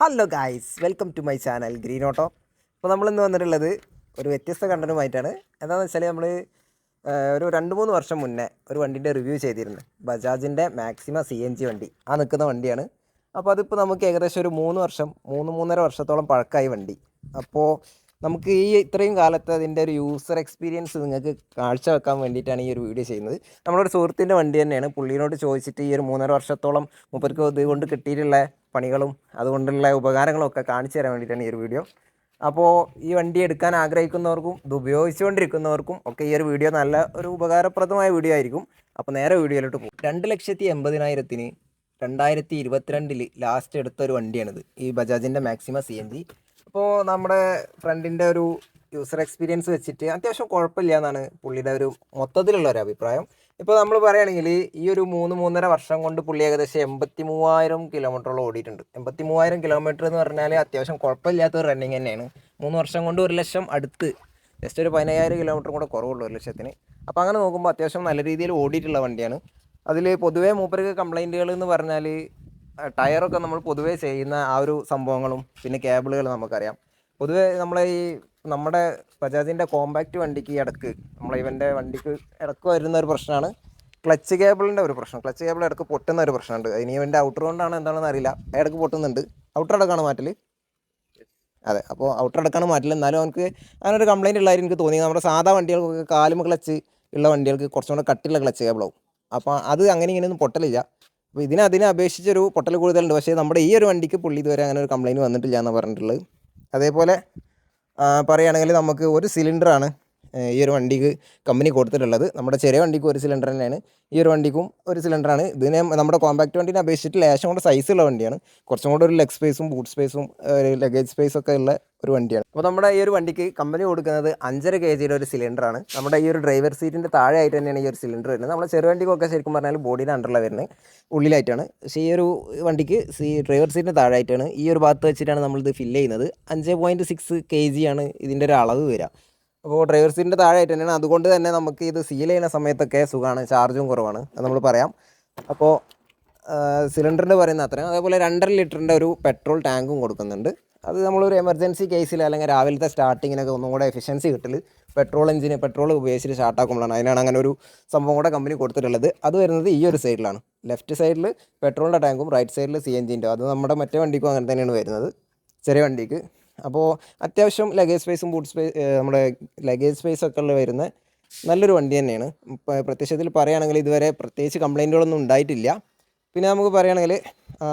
Hello guys welcome to my channel green auto അപ്പോൾ നമ്മളിന്ന് വന്നിട്ടുള്ളത് ഒരു വ്യത്യസ്ത കണ്ടനുമായിട്ടാണ് എന്താണെന്ന് വെച്ചാൽ നമ്മൾ ഒരു രണ്ട് മൂന്ന് വർഷം മുന്നേ ഒരു വണ്ടിന്റെ റിവ്യൂ ചെയ്തിരുന്നു. ബജാജിന്റെ മാക്സിമ സി എൻ ജി വണ്ടി. ആ നിൽക്കുന്ന വണ്ടിയാണ്. അപ്പോൾ അതിപ്പോൾ നമുക്ക് ഏകദേശം ഒരു മൂന്ന് വർഷം മൂന്ന് മൂന്നര വർഷത്തോളം പഴക്കമായി വണ്ടി. അപ്പോൾ നമുക്ക് ഈ ഇത്രയും കാലത്ത് അതിന്റെ ഒരു യൂസർ എക്സ്പീരിയൻസ് നിങ്ങൾക്ക് കാഴ്ചവെക്കാൻ വേണ്ടിയിട്ടാണ് ഈ ഒരു വീഡിയോ ചെയ്യുന്നത്. നമ്മളൊരു സുഹൃത്തിന്റെ വണ്ടി തന്നെയാണ്. പുള്ളിയോട് ചോദിച്ചിട്ട് ഈ ഒരു മൂന്നര വർഷത്തോളം മുപ്പർക്ക് ഇതുകൊണ്ട് കിട്ടിയിട്ടുള്ള പണികളും അതുകൊണ്ടുള്ള ഉപകാരങ്ങളും ഒക്കെ കാണിച്ചു തരാൻ വേണ്ടിയിട്ടാണ് ഈ ഒരു വീഡിയോ അപ്പോൾ ഈ വണ്ടി എടുക്കാൻ ആഗ്രഹിക്കുന്നവർക്കും ഇത് ഉപയോഗിച്ചുകൊണ്ടിരിക്കുന്നവർക്കും ഒക്കെ ഈ ഒരു വീഡിയോ നല്ല ഒരു ഉപകാരപ്രദമായ വീഡിയോ ആയിരിക്കും. അപ്പോൾ നേരെ വീഡിയോയിലോട്ട് പോകും രണ്ട് ലക്ഷത്തി എൺപതിനായിരത്തിന് രണ്ടായിരത്തി ഇരുപത്തിരണ്ടിൽ ലാസ്റ്റ് എടുത്ത ഒരു വണ്ടിയാണിത്. ഈ ബജാജിന്റെ മാക്സിമം സി എൻ ജി അപ്പോൾ നമ്മുടെ ഫ്രണ്ടിന്റെ ഒരു യൂസർ എക്സ്പീരിയൻസ് വെച്ചിട്ട് അത്യാവശ്യം കുഴപ്പമില്ല എന്നാണ് പുള്ളിയുടെ ഒരു മൊത്തത്തിലുള്ള ഒരു അഭിപ്രായം. ഇപ്പോൾ നമ്മൾ പറയുകയാണെങ്കിൽ ഈ ഒരു മൂന്ന് മൂന്നര വർഷം കൊണ്ട് പുള്ളി ഏകദേശം എൺപത്തി മൂവായിരം കിലോമീറ്ററോളം ഓടിയിട്ടുണ്ട്. എൺപത്തി മൂവായിരം കിലോമീറ്റർ എന്ന് പറഞ്ഞാൽ അത്യാവശ്യം കുഴപ്പമില്ലാത്ത ഒരു റണ്ണിങ് തന്നെയാണ്. മൂന്ന് വർഷം കൊണ്ട് ഒരു ലക്ഷം അടുത്ത് ജസ്റ്റ് ഒരു പതിനയ്യായിരം കിലോമീറ്റർ കൂടെ കുറവുള്ളൂ ഒരു ലക്ഷത്തിന്. അപ്പോൾ അങ്ങനെ നോക്കുമ്പോൾ അത്യാവശ്യം നല്ല രീതിയിൽ ഓടിയിട്ടുള്ള വണ്ടിയാണ്. അതിൽ പൊതുവേ മൂപ്പർക്ക് കംപ്ലൈന്റുകൾ എന്ന് പറഞ്ഞാൽ ടയറൊക്കെ നമ്മൾ പൊതുവേ ചെയ്യുന്ന ആ ഒരു സംഭവങ്ങളും പിന്നെ കേബിളുകൾ നമുക്കറിയാം. പൊതുവേ നമ്മളെ ഈ നമ്മുടെ ബജാജിന്റെ കോമ്പാക്റ്റ് വണ്ടിക്ക് ഇടയ്ക്ക് നമ്മളെ ഇവന്റെ വണ്ടിക്ക് ഇടയ്ക്ക് വരുന്ന ഒരു പ്രശ്നമാണ്. ക്ലച്ച് കേബിളിന്റെ ഒരു പ്രശ്നം. ക്ലച്ച് കേബിൾ ഇടയ്ക്ക് പൊട്ടുന്ന ഒരു പ്രശ്നമുണ്ട്. ഇനി ഇവന്റെ ഔട്ടർ കൊണ്ടാണ് എന്താണെന്ന് അറിയില്ല. ഇടയ്ക്ക് പൊട്ടുന്നുണ്ട്. ഔട്ടർ അടക്കാണ് മാറ്റൽ അതെ അപ്പോൾ ഔട്ടർ അടക്കാണ് മാറ്റില്ല എന്നാലും അവനക്ക് അങ്ങനൊരു കംപ്ലൈന്റ് ഉള്ളതായിട്ട് എനിക്ക് തോന്നി. നമ്മുടെ സാധാ വണ്ടികൾക്കൊക്കെ കാലും ക്ലച്ച് ഉള്ള വണ്ടികൾക്ക് കുറച്ചും കൂടെ കട്ടിയുള്ള ക്ലച്ച് കേബിളാവും. അപ്പോൾ അത് അങ്ങനെ ഇങ്ങനെയൊന്നും പൊട്ടലില്ല. അപ്പോൾ ഇതിന് അതിനെ അപേക്ഷിച്ചൊരു പൊട്ടൽ കൂടുതലുണ്ട്. പക്ഷേ നമ്മുടെ ഈ ഒരു വണ്ടിക്ക് പുള്ളി ഇതുവരെ അങ്ങനെ ഒരു കംപ്ലൈന്റ് വന്നിട്ടില്ല എന്നാണ് പറഞ്ഞിട്ടുള്ളത്. അതേപോലെ പറയുകയാണെങ്കിൽ നമുക്ക് ഒരു സിലിണ്ടറാണ് ഈ ഒരു വണ്ടിക്ക് കമ്പനി കൊടുത്തിട്ടുള്ളത്. നമ്മുടെ ചെറിയ വണ്ടിക്ക് ഒരു സിലിണ്ടർ തന്നെയാണ്. ഈ ഒരു വണ്ടിക്കും ഒരു സിലിണ്ടറാണ് ഇതിനെ നമ്മുടെ കോമ്പാക്ട് വണ്ടിനെ അപേക്ഷിച്ചിട്ട് ലേശം കൂടെ സൈസുള്ള വണ്ടിയാണ്. കുറച്ചും കൂടെ ഒരു ലെഗ് സ്പേസും ബൂട്ട് സ്പേസും ലഗേജ് സ്പേസും ഒക്കെ ഉള്ള ഒരു വണ്ടിയാണ്. അപ്പോൾ നമ്മുടെ ഈ ഒരു വണ്ടിക്ക് കമ്പനി കൊടുക്കുന്നത് അഞ്ചര കെ ജിയുടെ ഒരു സിലിണ്ടറാണ് നമ്മുടെ ഈ ഒരു ഡ്രൈവർ സീറ്റിന്റെ താഴെയായിട്ട് തന്നെയാണ് ഈ ഒരു സിലിണ്ടർ വരുന്നത്. നമ്മുടെ ചെറു വണ്ടിക്കൊക്കെ ശരിക്കും പറഞ്ഞാൽ ബോഡിയുടെ അണ്ടറിലാണ് വരുന്നത്. ഉള്ളിലായിട്ടാണ്. പക്ഷേ ഈ ഒരു വണ്ടിക്ക് സീ ഡ്രൈവർ സീറ്റിന്റെ താഴെ ആയിട്ടാണ് ഈ ഒരു ഭാഗത്ത് വെച്ചിട്ടാണ് നമ്മളിത് ഫില്ല് ചെയ്യുന്നത്. അഞ്ച് പോയിന്റ് സിക്സ് കെ ജിയാണ് ഇതിന്റെ ഒരു അളവ് വരിക. അപ്പോൾ ഡ്രൈവർ സീറ്റിന്റെ താഴെ ആയിട്ട് തന്നെയാണ്. അതുകൊണ്ട് തന്നെ നമുക്ക് ഇത് സീൽ ചെയ്യുന്ന സമയത്തൊക്കെ സുഖമാണ് ചാർജും കുറവാണ് അത് നമ്മൾ പറയാം. അപ്പോൾ സിലിണ്ടറിന്റെ പറയുന്ന അത്രയും. അതേപോലെ രണ്ടര ലിറ്ററിന്റെ ഒരു പെട്രോൾ ടാങ്കും കൊടുക്കുന്നുണ്ട്. അത് നമ്മളൊരു എമർജൻസി കേസിൽ അല്ലെങ്കിൽ രാവിലത്തെ സ്റ്റാർട്ടിങ്ങിനൊക്കെ ഒന്നും കൂടെ എഫിഷ്യൻസി കിട്ടൽ പെട്രോൾ എഞ്ചിന് പെട്രോൾ ഉപയോഗിച്ചിട്ട് സ്റ്റാർട്ടാക്കുമ്പോഴാണ് അതിനാണ് അങ്ങനെ ഒരു സംഭവം കൂടെ കമ്പനി കൊടുത്തിട്ടുള്ളത്. അത് വരുന്നത് ഈ ഒരു സൈഡിലാണ് ലെഫ്റ്റ് സൈഡിൽ പെട്രോളിന്റെ ടാങ്കും റൈറ്റ് സൈഡിൽ സി എൻ ജിന്റെ അത് നമ്മുടെ മറ്റേ വണ്ടിക്കും അങ്ങനെ തന്നെയാണ് വരുന്നത്. ചെറിയ വണ്ടിക്ക്. അപ്പോൾ അത്യാവശ്യം ലഗേജ് സ്പേസും ബൂട്ട് സ്പേസ് നമ്മുടെ ലഗേജ് സ്പേസ് ഒക്കെ ഉള്ള വരുന്ന നല്ലൊരു വണ്ടി തന്നെയാണ്. പ്രത്യക്ഷത്തിൽ പറയുകയാണെങ്കിൽ ഇതുവരെ പ്രത്യേകിച്ച് കംപ്ലൈന്റുകളൊന്നും ഉണ്ടായിട്ടില്ല. പിന്നെ നമുക്ക് പറയുകയാണെങ്കിൽ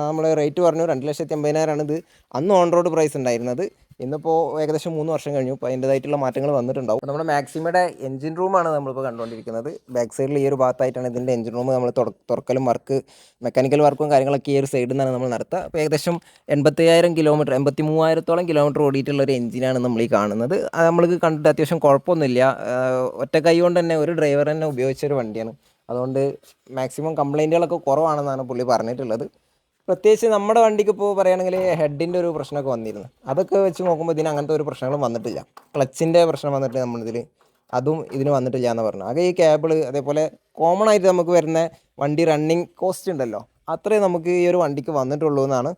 നമ്മൾ റേറ്റ് പറഞ്ഞു രണ്ട് ലക്ഷത്തി അമ്പതിനായിരമാണ് ഇത് അന്ന് ഓൺ റോഡ് പ്രൈസ് ഉണ്ടായിരുന്നത്. ഇന്നിപ്പോൾ ഏകദേശം മൂന്ന് വർഷം കഴിഞ്ഞു. അപ്പോൾ അതിന്റെതായിട്ടുള്ള മാറ്റങ്ങൾ വന്നിട്ടുണ്ടാവും. നമ്മുടെ മാക്സിമയുടെ എഞ്ചിൻ റൂമാണ് നമ്മളിപ്പോൾ കണ്ടുകൊണ്ടിരിക്കുന്നത് ബാക്ക് സൈഡിൽ ഈ ഒരു ഭാഗത്തായിട്ടാണ് ഇതിന്റെ എഞ്ചിൻ റൂം നമ്മൾ തുറക്കലും വർക്ക് മെക്കാനിക്കൽ വർക്കും കാര്യങ്ങളൊക്കെ ഈ ഒരു സൈഡിൽ നിന്നാണ് നമ്മൾ നടത്തുക അപ്പോൾ ഏകദേശം എൺപത്തയ്യായിരം കിലോമീറ്റർ എൺപത്തി മൂവായിരത്തോളം കിലോമീറ്റർ ഓടിയിട്ടുള്ള ഒരു എഞ്ചിനാണ് നമ്മൾ ഈ കാണുന്നത്. അത് നമ്മൾക്ക് കണ്ടിട്ട് അത്യാവശ്യം കുഴപ്പമൊന്നുമില്ല. ഒറ്റ കൈ കൊണ്ട് തന്നെ ഒരു ഡ്രൈവർ തന്നെ ഉപയോഗിച്ച ഒരു വണ്ടിയാണ്. അതുകൊണ്ട് മാക്സിമം കംപ്ലൈന്റുകളൊക്കെ കുറവാണെന്നാണ് പുള്ളി പറഞ്ഞിട്ടുള്ളത്. പ്രത്യേകിച്ച് നമ്മുടെ വണ്ടിക്ക് ഇപ്പോൾ പറയുകയാണെങ്കിൽ ഹെഡിന്റെ ഒരു പ്രശ്നമൊക്കെ വന്നിരുന്നു. അതൊക്കെ വെച്ച് നോക്കുമ്പോൾ ഇതിന് അങ്ങനത്തെ ഒരു പ്രശ്നങ്ങളും വന്നിട്ടില്ല. ക്ലച്ചിന്റെ പ്രശ്നം വന്നിട്ട് നമ്മളിതിൽ അതും ഇതിന് വന്നിട്ടില്ല എന്ന് പറഞ്ഞു. ആകെ ഈ കേബിൾ അതേപോലെ കോമൺ ആയിട്ട് നമുക്ക് വരുന്ന വണ്ടി റണ്ണിങ് കോസ്റ്റ് ഉണ്ടല്ലോ. അത്രേ നമുക്ക് ഈ ഒരു വണ്ടിക്ക് വന്നിട്ടുള്ളൂ എന്നാണ്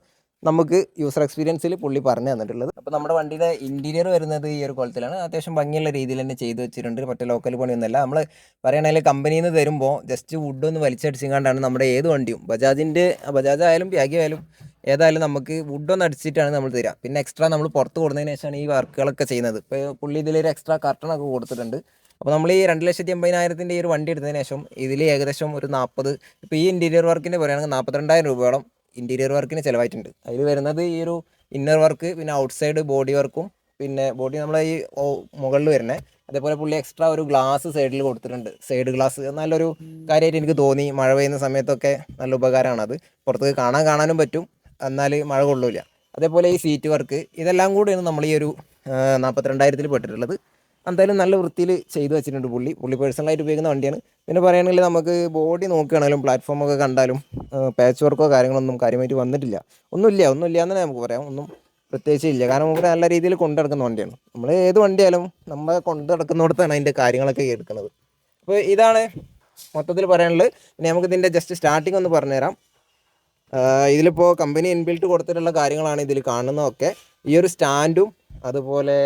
നമുക്ക് യൂസർ എക്സ്പീരിയൻസിൽ പുള്ളി പറഞ്ഞു തന്നിട്ടുള്ളത്. അപ്പോൾ നമ്മുടെ വണ്ടിയുടെ ഇന്റീരിയർ വരുന്നത് ഈ ഒരു കുളത്തിലാണ് അത്യാവശ്യം ഭംഗിയുള്ള രീതിയിൽ തന്നെ ചെയ്തു വെച്ചിട്ടുണ്ട്. മറ്റേ ലോക്കൽ പണിയൊന്നുമല്ല. നമ്മൾ പറയുകയാണെങ്കിൽ കമ്പനിയിൽ നിന്ന് തരുമ്പോൾ ജസ്റ്റ് വുഡ് ഒന്ന് വലിച്ചടിച്ചുകൊണ്ടാണ് നമ്മുടെ ഏത് വണ്ടിയും. ബജാജിന്റെ ബജാജ് ആയാലും ബ്യാഗി ആയാലും ഏതായാലും നമുക്ക് വുഡൊന്ന് അടിച്ചിട്ടാണ് നമ്മൾ തരിക. പിന്നെ എക്സ്ട്രാ നമ്മൾ പുറത്ത് കൊടുത്തതിന് ശേഷമാണ് ഈ വർക്കുകളൊക്കെ ചെയ്യുന്നത്. ഇപ്പോൾ പുള്ളി ഇതിലൊരു എക്സ്ട്രാ കർട്ടണൊക്കെ കൊടുത്തിട്ടുണ്ട്. അപ്പോൾ നമ്മൾ ഈ രണ്ട് ലക്ഷത്തി എൺപതിനായിരത്തിന്റെ ഈ ഒരു വണ്ടി എടുത്തതിന് ശേഷം ഇതിൽ ഏകദേശം ഒരു നാൽപ്പത് ഇപ്പോൾ ഈ ഇന്റീരിയർ വർക്കിന്റെ പറയുകയാണെങ്കിൽ നാൽപ്പത്തിരണ്ടായിരം രൂപയോളം ഇന്റീരിയർ വർക്കിന് ചിലവായിട്ടുണ്ട്. അതിൽ വരുന്നത് ഈ ഒരു ഇന്നർ വർക്ക് പിന്നെ ഔട്ട്സൈഡ് ബോഡി വർക്കും പിന്നെ ബോഡി നമ്മളെ ഈ മുകളിൽ വരുന്നത് അതേപോലെ പുള്ളി എക്സ്ട്രാ ഒരു ഗ്ലാസ് സൈഡിൽ കൊടുത്തിട്ടുണ്ട്. സൈഡ് ഗ്ലാസ് നല്ലൊരു കാര്യമായിട്ട് എനിക്ക് തോന്നി. മഴ പെയ്യുന്ന സമയത്തൊക്കെ നല്ല ഉപകാരമാണ് അത്. പുറത്ത് കാണാൻ കാണാനും പറ്റും. എന്നാൽ മഴ കൊള്ളൂല അതേപോലെ ഈ സീറ്റ് വർക്ക് ഇതെല്ലാം കൂടിയാണ് നമ്മൾ ഈ ഒരു നാൽപ്പത്തിരണ്ടായിരത്തിൽ പെട്ടിട്ടുള്ളത്. എന്തായാലും നല്ല വൃത്തിയിൽ ചെയ്തു വെച്ചിട്ടുണ്ട് പുള്ളി. പുള്ളി പേഴ്സണലായിട്ട് ഉപയോഗിക്കുന്ന വണ്ടിയാണ്. പിന്നെ പറയുകയാണെങ്കിൽ നമുക്ക് ബോഡി നോക്കുകയാണെങ്കിലും പ്ലാറ്റ്ഫോമൊക്കെ കണ്ടാലും പാച്ച് വർക്കോ കാര്യങ്ങളൊന്നും കാര്യമായിട്ട് വന്നിട്ടില്ല. ഒന്നുമില്ല ഒന്നുമില്ല എന്ന് തന്നെ നമുക്ക് പറയാം. ഒന്നും പ്രത്യേകിച്ച് ഇല്ല. കാരണം നമുക്ക് നല്ല രീതിയിൽ കൊണ്ടു നടക്കുന്ന വണ്ടിയാണ്. നമ്മൾ ഏത് വണ്ടിയായാലും നമ്മൾ കൊണ്ടു നടക്കുന്നിടത്താണ് അതിന്റെ കാര്യങ്ങളൊക്കെ എടുക്കുന്നത്. അപ്പോൾ ഇതാണ് മൊത്തത്തിൽ പറയാനുള്ളത്. പിന്നെ നമുക്ക് ഇതിന്റെ ജസ്റ്റ് സ്റ്റാർട്ടിംഗ് ഒന്ന് പറഞ്ഞുതരാം. ഇതിലിപ്പോൾ കമ്പനി ഇൻബിൽറ്റ് കൊടുത്തിട്ടുള്ള കാര്യങ്ങളാണ് ഇതിൽ കാണുന്നതൊക്കെ. ഈ ഒരു സ്റ്റാൻഡും അതുപോലെ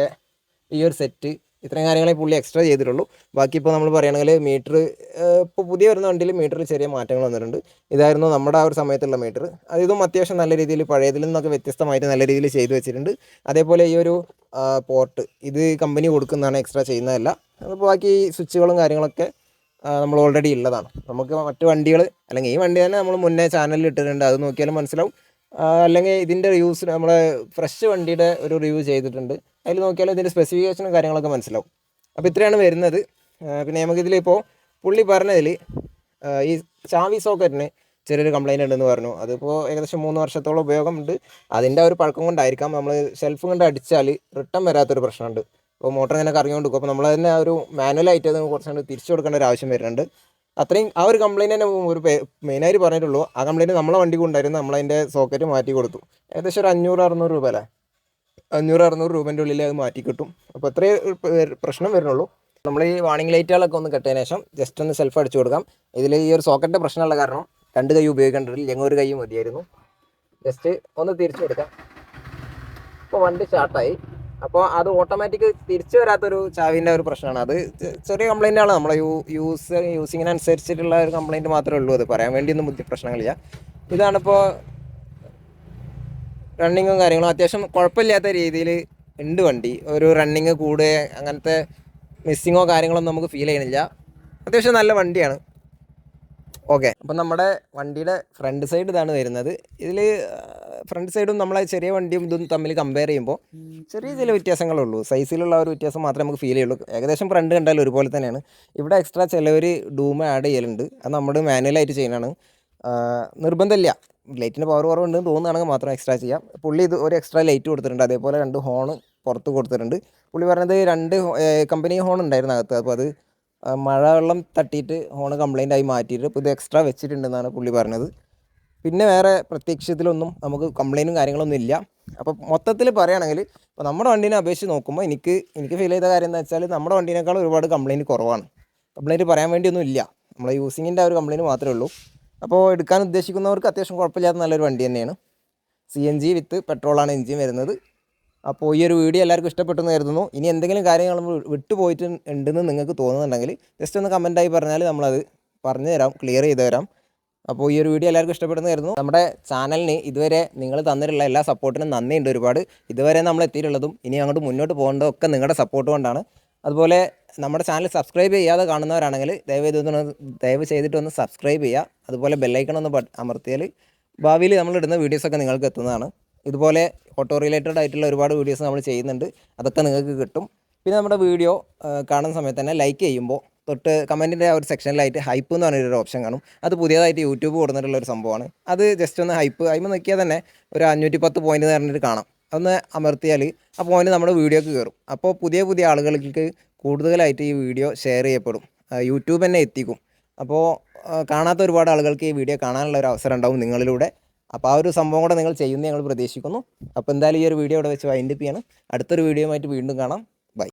ഈ ഒരു സെറ്റ് ഇത്രയും കാര്യങ്ങളെ പുള്ളി എക്സ്ട്രാ ചെയ്തിട്ടുള്ളൂ. ബാക്കി ഇപ്പോൾ നമ്മൾ പറയുകയാണെങ്കിൽ മീറ്റർ ഇപ്പോൾ പുതിയ വരുന്ന വണ്ടിയിൽ മീറ്ററിൽ ചെറിയ മാറ്റങ്ങൾ വന്നിട്ടുണ്ട്. ഇതായിരുന്നു നമ്മുടെ ആ ഒരു സമയത്തുള്ള മീറ്റർ അത് ഇതും അത്യാവശ്യം നല്ല രീതിയിൽ പഴയതിൽ നിന്നൊക്കെ വ്യത്യസ്തമായിട്ട് നല്ല രീതിയിൽ ചെയ്തു വെച്ചിട്ടുണ്ട്. അതേപോലെ ഈ ഒരു പോർട്ട് ഇത് കമ്പനി കൊടുക്കുന്നതാണ് എക്സ്ട്രാ ചെയ്യുന്നതല്ല. അപ്പോൾ ബാക്കി സ്വിച്ചുകളും കാര്യങ്ങളൊക്കെ നമ്മൾ ഓൾറെഡി ഉള്ളതാണ്. നമുക്ക് മറ്റു വണ്ടികൾ അല്ലെങ്കിൽ ഈ വണ്ടി തന്നെ നമ്മൾ മുന്നേ ചാനലിൽ ഇട്ടിട്ടുണ്ട്. അത് നോക്കിയാലും മനസ്സിലാവും. അല്ലെങ്കിൽ ഇതിന്റെ റിവ്യൂസ് നമ്മൾ ഫ്രഷ് വണ്ടിയുടെ ഒരു റിവ്യൂ ചെയ്തിട്ടുണ്ട്. അതിൽ നോക്കിയാൽ ഇതിന്റെ സ്പെസിഫിക്കേഷനും കാര്യങ്ങളൊക്കെ മനസ്സിലാവും. അപ്പോൾ ഇത്രയാണ് വരുന്നത്. പിന്നെ നമുക്കിതിലിപ്പോൾ പുള്ളി പറഞ്ഞതിൽ ഈ ചാവി സോക്കറ്റിന് ചെറിയൊരു കംപ്ലൈന്റ് ഉണ്ടെന്ന് പറഞ്ഞു. അതിപ്പോൾ ഏകദേശം മൂന്ന് വർഷത്തോളം ഉപയോഗമുണ്ട്. അതിന്റെ ഒരു പഴക്കം കൊണ്ടായിരിക്കാം നമ്മൾ ഷെൽഫ് കൊണ്ട് അടിച്ചാൽ റിട്ടേൺ വരാത്തൊരു പ്രശ്നമുണ്ട്. അപ്പോൾ മോട്ടർ ഇങ്ങനെ കറങ്ങിക്കൊണ്ട് നിൽക്കും. അപ്പോൾ നമ്മൾ തന്നെ ഒരു മാനുവലായിട്ട് അത് കുറച്ചുകൊണ്ട് തിരിച്ചു കൊടുക്കേണ്ട ഒരു ആവശ്യം വരുന്നുണ്ട്. അത്രയും ആ ഒരു കംപ്ലൈന്റ് തന്നെ ഒരു മെയിനായിട്ട് പറഞ്ഞിട്ടുള്ളൂ. ആ കംപ്ലൈന്റ് നമ്മളെ വണ്ടിക്ക് ഉണ്ടായിരുന്നു നമ്മളതിന്റെ സോക്കറ്റ് മാറ്റി കൊടുത്തു. ഏകദേശം ഒരു അഞ്ഞൂറ് അറുന്നൂറ് രൂപ അല്ലേ? അഞ്ഞൂറ് അറുന്നൂറ് രൂപേന്റെ ഉള്ളിൽ അത് മാറ്റി കിട്ടും. അപ്പോൾ അത്രയേ പ്രശ്നം വരുന്നുള്ളൂ. നമ്മൾ ഈ വാണിംഗ് ലൈറ്റുകളൊക്കെ ഒന്ന് കെട്ടിയതിന് ശേഷം ജസ്റ്റ് ഒന്ന് സെൽഫ് അടിച്ചു കൊടുക്കാം. ഇതിൽ ഈ ഒരു സോക്കറ്റിന്റെ പ്രശ്നമുള്ള കാരണം രണ്ട് കൈ ഉപയോഗിക്കേണ്ടതില്ല ഞങ്ങൾ ഒരു കൈ മതിയായിരുന്നു. ജസ്റ്റ് ഒന്ന് തിരിച്ചു കൊടുക്കാം. ഇപ്പോൾ വണ്ടി സ്റ്റാർട്ടായി അപ്പോൾ അത് ഓട്ടോമാറ്റിക് തിരിച്ചു വരാത്തൊരു ചാവിന്റെ ഒരു പ്രശ്നമാണ്. അത് ചെറിയ കംപ്ലൈന്റ് ആണ്. നമ്മളെ യൂ യൂസ് യൂസിങ്ങിനനുസരിച്ചിട്ടുള്ള ഒരു കംപ്ലൈന്റ് മാത്രമേ ഉള്ളൂ. അത് പറയാൻ വേണ്ടിയൊന്നും ബുദ്ധി പ്രശ്നങ്ങളില്ല. ഇതാണിപ്പോൾ റണ്ണിങ്ങും കാര്യങ്ങളും അത്യാവശ്യം കുഴപ്പമില്ലാത്ത രീതിയിൽ ഉണ്ട് വണ്ടി. ഒരു റണ്ണിങ് കൂടുക അങ്ങനത്തെ മിസ്സിങ്ങോ കാര്യങ്ങളൊന്നും നമുക്ക് ഫീൽ ചെയ്യണില്ല അത്യാവശ്യം നല്ല വണ്ടിയാണ്. ഓക്കെ അപ്പം നമ്മുടെ വണ്ടിയുടെ ഫ്രണ്ട് സൈഡ് ഇതാണ് വരുന്നത്. ഇതിൽ ഫ്രണ്ട് സൈഡും നമ്മളെ ചെറിയ വണ്ടിയും ഇതും തമ്മിൽ കമ്പയർ ചെയ്യുമ്പോൾ ചെറിയ ചില വ്യത്യാസങ്ങളേ ഉള്ളൂ സൈസിലുള്ള ഒരു വ്യത്യാസം മാത്രമേ നമുക്ക് ഫീൽ ചെയ്യുള്ളൂ. ഏകദേശം ഫ്രണ്ട് കണ്ടാലും ഒരുപോലെ തന്നെയാണ്. ഇവിടെ എക്സ്ട്രാ ചിലവർ ഡൂമ് ആഡ് ചെയ്യലുണ്ട്. അത് നമ്മൾ മാനുവലായിട്ട് ചെയ്യുന്നതാണ്. നിർബന്ധമില്ല. ലൈറ്റിന് പവർ കുറവുണ്ടെന്ന് തോന്നുകയാണെങ്കിൽ മാത്രം എക്സ്ട്രാ ചെയ്യാം. പുള്ളി ഇത് ഒരു എക്സ്ട്രാ ലൈറ്റ് കൊടുത്തിട്ടുണ്ട്. അതേപോലെ രണ്ട് ഹോണ് പുറത്ത് കൊടുത്തിട്ടുണ്ട്. പുള്ളി പറഞ്ഞത് രണ്ട് കമ്പനി ഹോൺ ഉണ്ടായിരുന്നു അകത്ത്. അപ്പോൾ അത് മഴ വെള്ളം തട്ടിയിട്ട് ഹോൺ കംപ്ലൈന്റ് ആയി മാറ്റിയിട്ട് ഇപ്പോൾ ഇത് എക്സ്ട്രാ വെച്ചിട്ടുണ്ടെന്നാണ് പുള്ളി പറഞ്ഞത്. പിന്നെ വേറെ പ്രത്യക്ഷത്തിലൊന്നും നമുക്ക് കംപ്ലൈന്റും കാര്യങ്ങളൊന്നും ഇല്ല. അപ്പോൾ മൊത്തത്തിൽ പറയുകയാണെങ്കിൽ ഇപ്പോൾ നമ്മുടെ വണ്ടീനെ അപേക്ഷിച്ച് നോക്കുമ്പോൾ എനിക്ക് എനിക്ക് ഫീൽ ചെയ്ത കാര്യം എന്ന് വെച്ചാൽ നമ്മുടെ വണ്ടീനേക്കാൾ ഒരുപാട് കംപ്ലൈന്റ് കുറവാണ്. കംപ്ലൈന്റ് പറയാൻ വേണ്ടിയൊന്നും ഇല്ല. നമ്മളെ യൂസിങ്ങിന്റെ ആ ഒരു കംപ്ലൈന്റ് മാത്രമേ ഉള്ളൂ. അപ്പോൾ എടുക്കാൻ ഉദ്ദേശിക്കുന്നവർക്ക് അത്യാവശ്യം കുഴപ്പമില്ലാത്ത നല്ലൊരു വണ്ടി തന്നെയാണ്. സി എൻ ജി വിത്ത് പെട്രോളാണ് എൻജിൻ വരുന്നത്. അപ്പോൾ ഈ ഒരു വീഡിയോ എല്ലാവർക്കും ഇഷ്ടപ്പെട്ടു എന്ന് കരുതുന്നു. ഇനി എന്തെങ്കിലും കാര്യങ്ങൾ നമ്മൾ വിട്ടുപോയിട്ട് ഉണ്ടെന്ന് നിങ്ങൾക്ക് തോന്നുന്നുണ്ടെങ്കിൽ ജസ്റ്റ് ഒന്ന് കമന്റായി പറഞ്ഞാൽ നമ്മളത് പറഞ്ഞു തരാം ക്ലിയർ ചെയ്ത് തരാം. അപ്പോൾ ഈ ഒരു വീഡിയോ എല്ലാവർക്കും ഇഷ്ടപ്പെടുന്ന കരുതുന്നു. നമ്മുടെ ചാനലിന് ഇതുവരെ നിങ്ങൾ തന്നിട്ടുള്ള എല്ലാ സപ്പോർട്ടിനും നന്ദിയുണ്ട് ഒരുപാട്. ഇതുവരെ നമ്മൾ എത്തിയിട്ടുള്ളതും ഇനി അങ്ങോട്ട് മുന്നോട്ട് പോകേണ്ടതൊക്കെ നിങ്ങളുടെ സപ്പോർട്ട് കൊണ്ടാണ്. അതുപോലെ നമ്മുടെ ചാനൽ സബ്സ്ക്രൈബ് ചെയ്യാതെ കാണുന്നവരാണെങ്കിൽ ദയവ് ചെയ്തൊന്ന് ദയവ് ചെയ്തിട്ട് ഒന്ന് സബ്സ്ക്രൈബ് ചെയ്യുക. അതുപോലെ ബെല്ലൈക്കൺ ഒന്ന് അമർത്തിയാൽ ഭാവിയിൽ നമ്മൾ ഇടുന്ന വീഡിയോസൊക്കെ നിങ്ങൾക്ക് എത്തുന്നതാണ്. ഇതുപോലെ ഓട്ടോ റിലേറ്റഡ് ആയിട്ടുള്ള ഒരുപാട് വീഡിയോസ് നമ്മൾ ചെയ്യുന്നുണ്ട്. അതൊക്കെ നിങ്ങൾക്ക് കിട്ടും. പിന്നെ നമ്മുടെ വീഡിയോ കാണുന്ന സമയത്ത് തന്നെ ലൈക്ക് ചെയ്യുമ്പോൾ തൊട്ട് കമന്റിന്റെ ആ ഒരു സെക്ഷനിലായിട്ട് ഹൈപ്പ് എന്ന് പറഞ്ഞൊരു ഓപ്ഷൻ കാണും. അത് പുതിയതായിട്ട് യൂട്യൂബ് കൊടുത്തിട്ടുള്ള ഒരു സംഭവമാണ്. അത് ജസ്റ്റ് ഒന്ന് ഹൈപ്പ് അതിന് നോക്കിയാൽ തന്നെ ഒരു അഞ്ഞൂറ്റി പത്ത് പോയിന്റ് എന്ന് പറഞ്ഞിട്ട് കാണാം. അതൊന്ന് അമർത്തിയാൽ ആ പോയിന്റ് നമ്മുടെ വീഡിയോക്ക് കയറും അപ്പോൾ പുതിയ പുതിയ ആളുകൾക്ക് കൂടുതലായിട്ട് ഈ വീഡിയോ ഷെയർ ചെയ്യപ്പെടും. യൂട്യൂബ് തന്നെ എത്തിക്കും. അപ്പോൾ കാണാത്ത ഒരുപാട് ആളുകൾക്ക് ഈ വീഡിയോ കാണാനുള്ള ഒരു അവസരം ഉണ്ടാവും നിങ്ങളിലൂടെ. അപ്പോൾ ആ ഒരു സംഭവം കൂടെ നിങ്ങൾ ചെയ്യുമെന്ന് ഞങ്ങൾ പ്രതീക്ഷിക്കുന്നു. അപ്പോൾ എന്തായാലും ഈ ഒരു വീഡിയോ ഇവിടെ വെച്ച് വൈൻഡപ്പ് ചെയ്യണം. അടുത്തൊരു വീഡിയോ ആയിട്ട് വീണ്ടും കാണാം.